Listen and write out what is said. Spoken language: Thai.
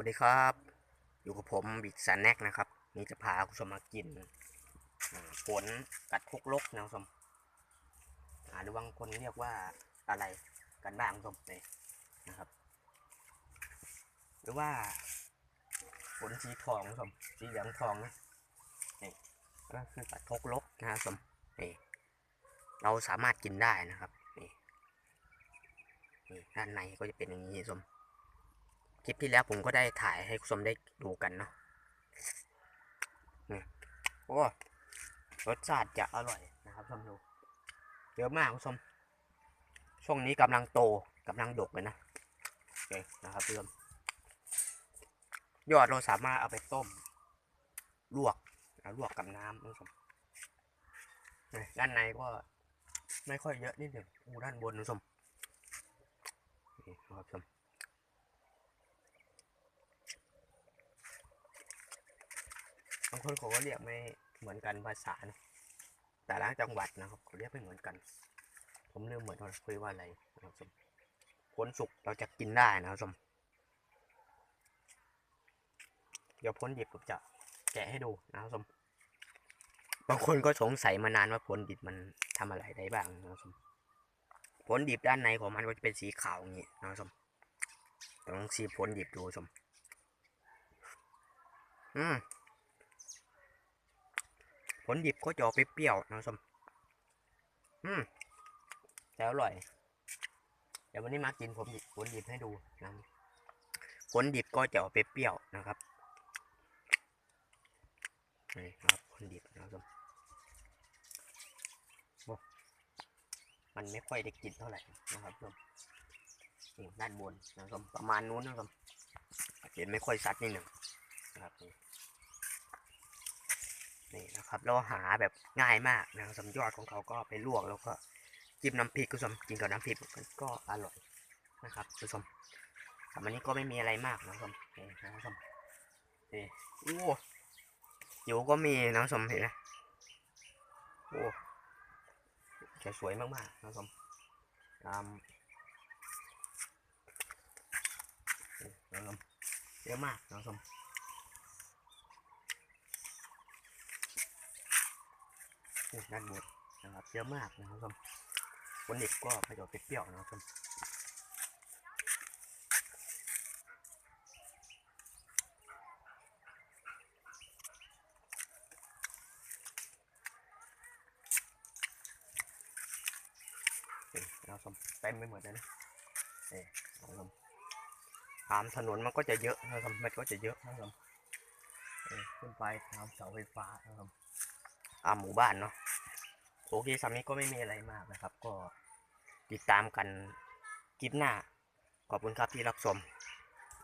สวัสดีครับ อยู่กับผมบิ๊กแซนแนกนะครับนี่จะพาคุณชมมากินผลกัดคุกลกนะคุณชมหรือบางคนเรียกว่าอะไรกันบ้างคุณชมนี่นะครับ หรือว่าผลสีทองคุณชมสีเหลืองทองนะนี่ก็คือกัดคุกลกนะครับคุณชมนี่เราสามารถกินได้นะครับนี่นี่ด้านในก็จะเป็นอย่างนี้คุณชม ลิปที่แล้วผมก็ได้ถ่ายให้คุณผู้ชมได้ดูกันเนาะโอ้รสชาติจะอร่อยนะครับคุณผู้ชมดูเยอะมากคุณผู้ชมช่วงนี้กำลังโตกำลังดกเลยนะโอเคนะครับคุณผู้ชมยอดเราสามารถเอาไปต้ม ลวกแล้วลวกกับน้ำคุณผู้ชมด้านในก็ไม่ค่อยเยอะนิดหนึ่งอูด้านบนคุณผู้ชมนี่นะครับคุณผู้ชม บางคนเขาก็เรียกไม่เหมือนกันภาษานะแต่ละจังหวัดนะครับเขาเรียกไม่เหมือนกัน ผมเริ่มเหมือนว่าคุยว่าอะไรนะครับผมผลสุกเราจะกินได้นะครับผมเดี๋ยวผลดิบผมจะแกะให้ดูนะครับผมบางคนก็สงสัยมานานว่าผลดิบมันทำอะไรได้บ้างนะครับผมผลดิบด้านในของมันก็จะเป็นสีขาวอย่างนี้นะครับผมต้องสีผลดิบดูชมอืม ผลดิบก็จะออกเปรี้ยวๆนะสมอืมแต่อร่อย เดี๋ยววันนี้มากินผลดิบผลดิบให้ดูนะผลดิบก็จะออกเปรี้ยวๆนะครับนี่ครับผลดิบนะครับผมโอ้มันไม่ค่อยได้กินเท่าไหร่นะครับผมนี่ด้านบนนะครับประมาณนู้นนะครับเห็นไม่ค่อยชัดนิดหนึ่งนะครับนี่ นี่นะ ครับเราหาแบบง่ายมากนะครับสำยอดของเขาก็ไปลวกแล้วก็จิ้มน้ำพริกคุณผู้ชมกินกับน้ำพริกมันก็อร่อยนะครับคุณผู้ชมแต่วันนี้ก็ไม่มีอะไรมากนะครับนี่นะคุณผู้ชมนี่โอ้จิ๋วก็มีนะคุณผู้ชมเห็นไหมโอ้จะสวยมากๆนะคุณผู้ชมตามนี่นะครับเยอะมากนะคุณผู้ชม ด้านบนนะครับเยอะมากนะครับท่านวันเด็กก็ประโยชน์เปรี้ยวๆนะครับท่านนี่นะครับท่านเต็มไปหมดเลยนะนี่นะครับท่านตามถนนมันก็จะเยอะนะครับมันก็จะเยอะนะครับนี่ขึ้นไปตามเสาไฟฟ้านะครับ ตาหมู่บ้านเนาะโอเคสามีก็ไม่มีอะไรมากนะครับ ก็ติดตามกันคลิปหน้า ขอบคุณครับที่รับชม